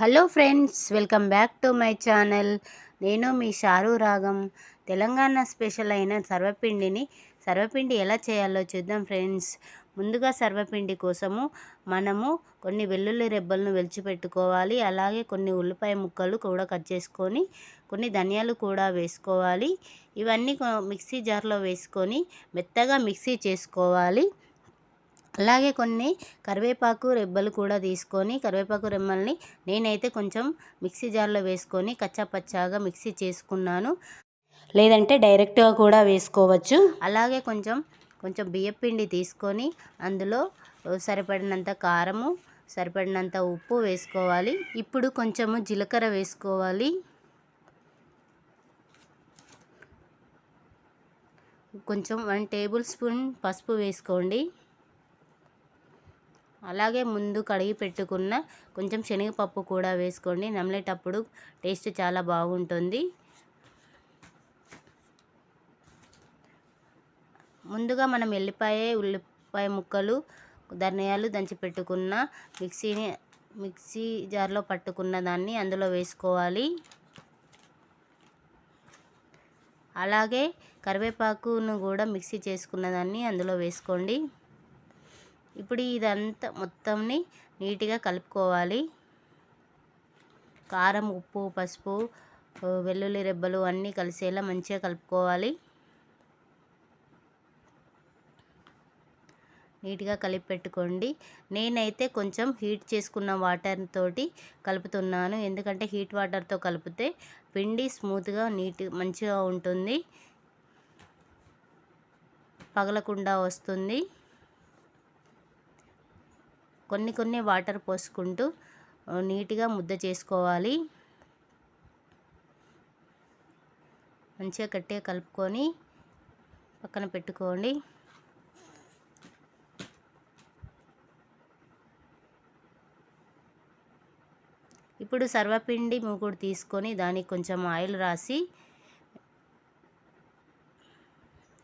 Hello friends welcome back to my channel నేను మీ షారు రాగం. తెలంగాణ స్పెషల్ అయిన సర్వపిండిని సర్వపిండి ఎలా చేయాలో చూద్దాం ఫ్రెండ్స్ ముందుగా సర్వపిండి కోసము మనము కొన్ని వెల్లుల్లి రెబ్బలను వెలిచిపెట్టుకోవాలి. అలాగే కొన్ని ఉల్లిపాయ ముక్కలు కూడా కట్ చేసుకొని కొన్ని ధనియాలు కూడా వేసుకోవాలి. ఇవన్నీ మిక్సీ జార్లో వేసుకొని మెత్తగా మిక్సీ చేసుకోవాలి. అలాగే కొన్ని కరివేపాకు రెబ్బలు కూడా తీసుకొని కరివేపాకు రెమ్మల్ని నేనైతే కొంచెం మిక్సీ జార్లో వేసుకొని కచ్చాపచ్చాగా మిక్సీ చేసుకున్నాను. లేదంటే డైరెక్ట్గా కూడా వేసుకోవచ్చు. అలాగే కొంచెం కొంచెం బియ్యపిండి తీసుకొని అందులో సరిపడినంత కారము సరిపడినంత ఉప్పు వేసుకోవాలి. ఇప్పుడు కొంచెము జీలకర్ర వేసుకోవాలి. కొంచెం వన్ టేబుల్ స్పూన్ పసుపు వేసుకోండి. అలాగే ముందు కడిగి పెట్టుకున్న కొంచెం శనగపప్పు కూడా వేసుకోండి. నమిలేటప్పుడు టేస్ట్ చాలా బాగుంటుంది. ముందుగా మనం ఎల్లిపాయ ఉల్లిపాయ ముక్కలు ధనియాలు దంచి పెట్టుకున్న మిక్సీని మిక్సీ జార్లో పట్టుకున్న దాన్ని అందులో వేసుకోవాలి. అలాగే కరివేపాకును కూడా మిక్సీ చేసుకున్న దాన్ని అందులో వేసుకోండి. ఇప్పుడు ఇదంతా మొత్తంని నీట్గా కలుపుకోవాలి. కారం ఉప్పు పసుపు వెల్లుల్లి రెబ్బలు అన్నీ కలిసేలా మంచిగా కలుపుకోవాలి. నీట్గా కలిపి పెట్టుకోండి. నేనైతే కొంచెం హీట్ చేసుకున్న వాటర్ తోటి కలుపుతున్నాను. ఎందుకంటే హీట్ వాటర్తో కలిపితే పిండి స్మూత్గా నీట్ మంచిగా ఉంటుంది. పగలకుండా వస్తుంది. కొన్ని కొన్ని వాటర్ పోసుకుంటూ నీట్గా ముద్ద చేసుకోవాలి. మంచిగా గట్టిగా కలుపుకొని పక్కన పెట్టుకోండి. ఇప్పుడు సర్వపిండి మూకుడు తీసుకొని దానికి కొంచెం ఆయిల్ రాసి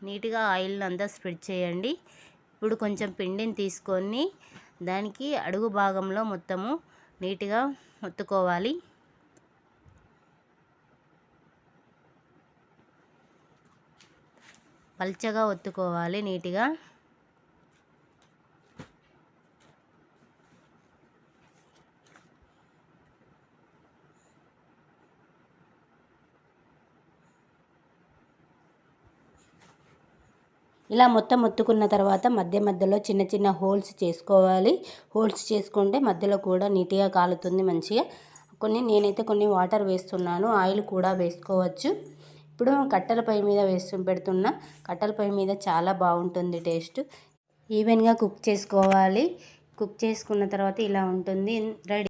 నీట్గా ఆయిల్ అంతా స్ప్రెడ్ చేయండి. ఇప్పుడు కొంచెం పిండిని తీసుకొని దానికి అడుగు భాగంలో మొత్తము నీట్గా ఒత్తుకోవాలి. పల్చగా ఒత్తుకోవాలి నీట్గా. ఇలా మొత్తం ఒత్తుకున్న తర్వాత మధ్య మధ్యలో చిన్న చిన్న హోల్స్ చేసుకోవాలి. హోల్స్ చేసుకుంటే మధ్యలో కూడా నీట్గా కాలుతుంది మంచిగా. కొన్ని నేనైతే కొన్ని వాటర్ వేస్తున్నాను. ఆయిల్ కూడా వేసుకోవచ్చు. ఇప్పుడు కట్టెల పొయ్యి మీద వేస్తు పెడుతున్న. కట్టెల పొయ్యి మీద చాలా బాగుంటుంది టేస్ట్. ఈవెన్గా కుక్ చేసుకోవాలి. కుక్ చేసుకున్న తర్వాత ఇలా ఉంటుంది. రెడీ.